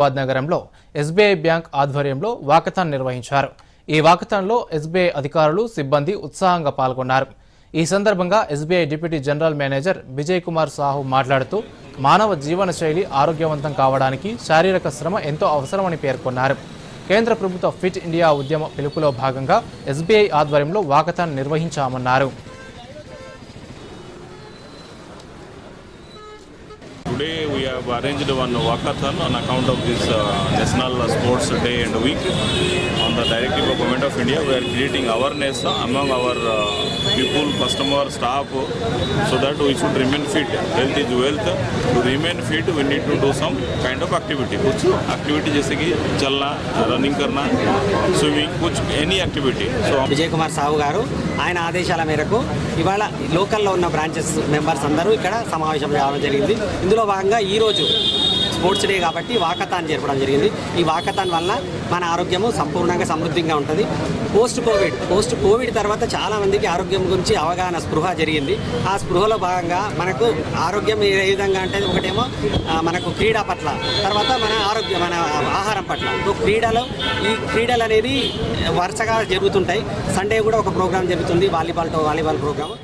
హైదరాబాద్ నగరంలో SBI bank ఆధ్వర్యంలో walkathon నిర్వహించారు. ఈ వాకథాన్లో ఎస్బీఐ అధికారులు సిబ్బంది ఉత్సాహంగా పాల్గొన్నారు. ఈ సందర్భంగా SBI deputy general manager Vijay Kumar Sahu మాట్లాడుతూ మానవ జీవన శైలి ఆరోగ్యవంతం కావడానికి శారీరక శ్రమ ఎంతో అవసరమని పేర్కొన్నారు. కేంద్ర ప్రభుత్వ ఫిట్ ఇండియా ఉద్యమ పిలుపులో భాగంగా ఎస్బీఐ ఆధ్వర్యంలో వాకథాన్ నిర్వహించామన్నారు. Today we have arranged one walkathon on account of this uh, National Sports Day and Week. On the directive of Government of India, we are creating awareness among our uh, people, customer, staff, so that we should remain fit. Health is wealth. To remain fit, we need to do some kind of activity. कुछ activity जैसे कि चलना, running करना, swimming, कुछ any activity. So Vijay Kumar Sahu గారు ఆయన ఆదేశాల మేరకు ఇవాళ లోకల్లో ఉన్న బ్రాంచెస్ మెంబర్స్ అందరూ ఇక్కడ సమావేశం కావడం జరిగింది ఇందులో భాగంగా ఈరోజు స్పోర్ట్స్ డే కాబట్టి వాకథాన్ జరపడం జరిగింది. ఈ వాకథాన్ వల్ల మన ఆరోగ్యము సంపూర్ణంగా సమృద్ధిగా ఉంటుంది. పోస్ట్ కోవిడ్ పోస్ట్ కోవిడ్ తర్వాత చాలా మందికి ఆరోగ్యం గురించి అవగాహన స్పృహ జరిగింది. ఆ స్పృహలో భాగంగా మనకు ఆరోగ్యం ఏ విధంగా అంటే ఒకటేమో మనకు క్రీడ పట్ల తర్వాత మన ఆరోగ్యం మన ఆహారం పట్ల. సో క్రీడలో ఈ క్రీడలు అనేది వరుసగా జరుగుతుంటాయి. సండే కూడా ఒక ప్రోగ్రామ్ జరుగుతుంది వాలీబాల్తో వాలీబాల్ ప్రోగ్రామ్